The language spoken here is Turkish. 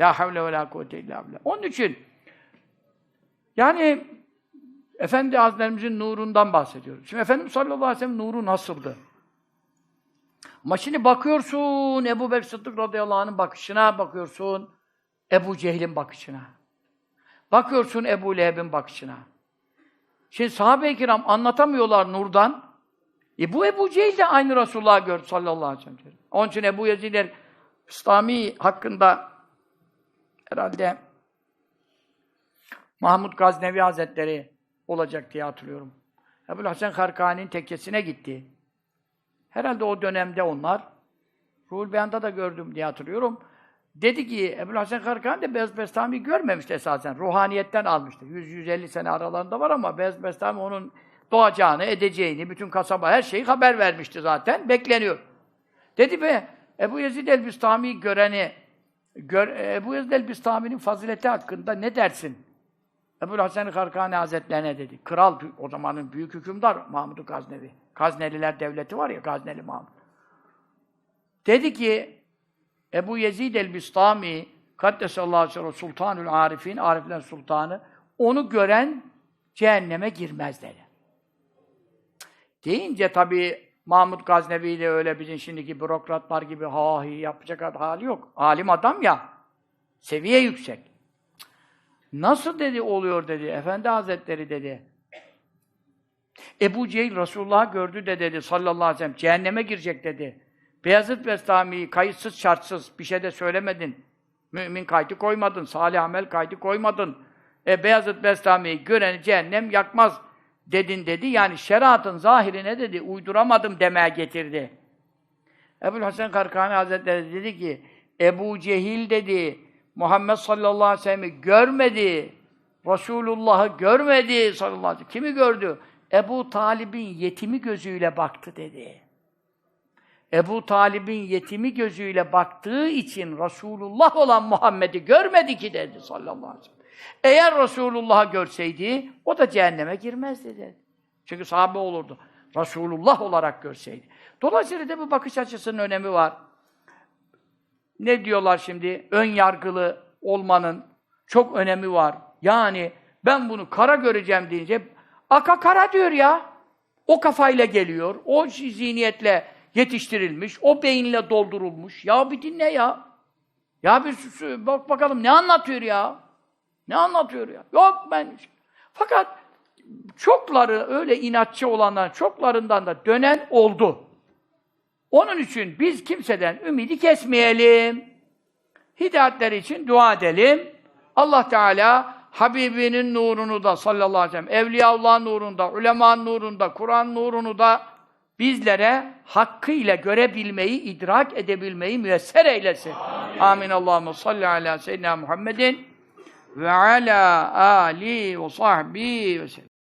La havle ve la kuvvete illa billah. Onun için yani Efendi Hazretlerimizin nurundan bahsediyoruz. Şimdi Efendimiz sallallahu aleyhi ve sellem nuru nasıldı? Ama şimdi bakıyorsun Ebu Bekir Sıddık radıyallahu anh'ın bakışına bakıyorsun. Ebu Cehil'in bakışına. Bakıyorsun Ebu Leheb'in bakışına. Şimdi sahabe-i kiram anlatamıyorlar nurdan. E bu Ebu Cehil de aynı Resulullah'ı gördü sallallahu aleyhi ve sellem. Onun için Ebu Yezid el-Bistami hakkında herhalde Mahmud Gaznevi Hazretleri olacak diye hatırlıyorum. Ebu Hasan Karkani'nin tekkesine gitti. Herhalde o dönemde onlar. Ruhul Beyan'da da gördüm diye hatırlıyorum. Dedi ki Ebu Hasan Karkani de Beyaz Bestami görmemişti esasen. Ruhaniyetten almıştı. 100-150 sene aralarında var ama Beyaz Bestami onun doğacağını, edeceğini, bütün kasaba her şeyi haber vermişti zaten. Bekleniyor. Dedi be Ebu Yezid el-Bistami'yi göreni gör, Ebu Yezid el-Bistami'nin fazileti hakkında ne dersin? Ebu Hasan Karkani Hazretlerine dedi. Kral o zamanın büyük hükümdar Mahmud Gaznevi. Gazneliler devleti var ya Gazneli Mahmud. Dedi ki Ebu Yezid el-Bistami Kaddesallahu aleyhi ve sellem Sultanül Arifin, Arifler Sultanı onu gören cehenneme girmez dedi. Deyince tabii Mahmud Gaznevi ile öyle bizim şimdiki bürokratlar gibi ha hi yapacak hali yok. Alim adam ya. Seviye yüksek. Nasıl dedi oluyor dedi. Efendi Hazretleri dedi. Ebu Cehil Resulullah'ı gördü de dedi sallallahu aleyhi ve sellem. Cehenneme girecek dedi. Beyazıt Bestami'yi kayıtsız şartsız bir şey de söylemedin. Mümin kaydı koymadın. Salih amel kaydı koymadın. E, Beyazıt Bestami'yi göreni cehennem yakmaz dedin dedi. Yani şeriatın zahirine dedi uyduramadım demeye getirdi. Ebu Hasan Karkani Hazretleri dedi ki Ebu Cehil dedi Muhammed sallallahu aleyhi ve sellem'i görmedi. Resulullah'ı görmedi sallallahu aleyhi ve sellem. Kimi gördü? Ebu Talib'in yetimi gözüyle baktı dedi. Ebu Talib'in yetimi gözüyle baktığı için Resulullah olan Muhammed'i görmedi ki dedi sallallahu aleyhi ve sellem. Eğer Resulullah'ı görseydi o da cehenneme girmezdi dedi. Çünkü sahabe olurdu. Resulullah olarak görseydi. Dolayısıyla da bu bakış açısının önemi var. Ne diyorlar şimdi? Ön yargılı olmanın çok önemi var. Yani ben bunu kara göreceğim deyince aka kara diyor ya. O kafayla geliyor. O zihniyetle yetiştirilmiş. O beyinle doldurulmuş. Ya bir dinle ya. Ya bir bak bakalım ne anlatıyor ya? Ne anlatıyor ya? Yok ben... Fakat çokları öyle inatçı olanlar, çoklarından da dönen oldu. Onun için biz kimseden ümidi kesmeyelim. Hidayetleri için dua edelim. Allah Teala Habibinin nurunu da sallallahu aleyhi ve sellem, Evliyaullah'ın nurunda, ulemanın nurunda, Kur'an nurunu da bizlere hakkıyla görebilmeyi, idrak edebilmeyi müyesser eylesin. Amin. Amin. Allahümme salli ala seyyidina Muhammedin ve ala ali ve sahbihi ve sellem.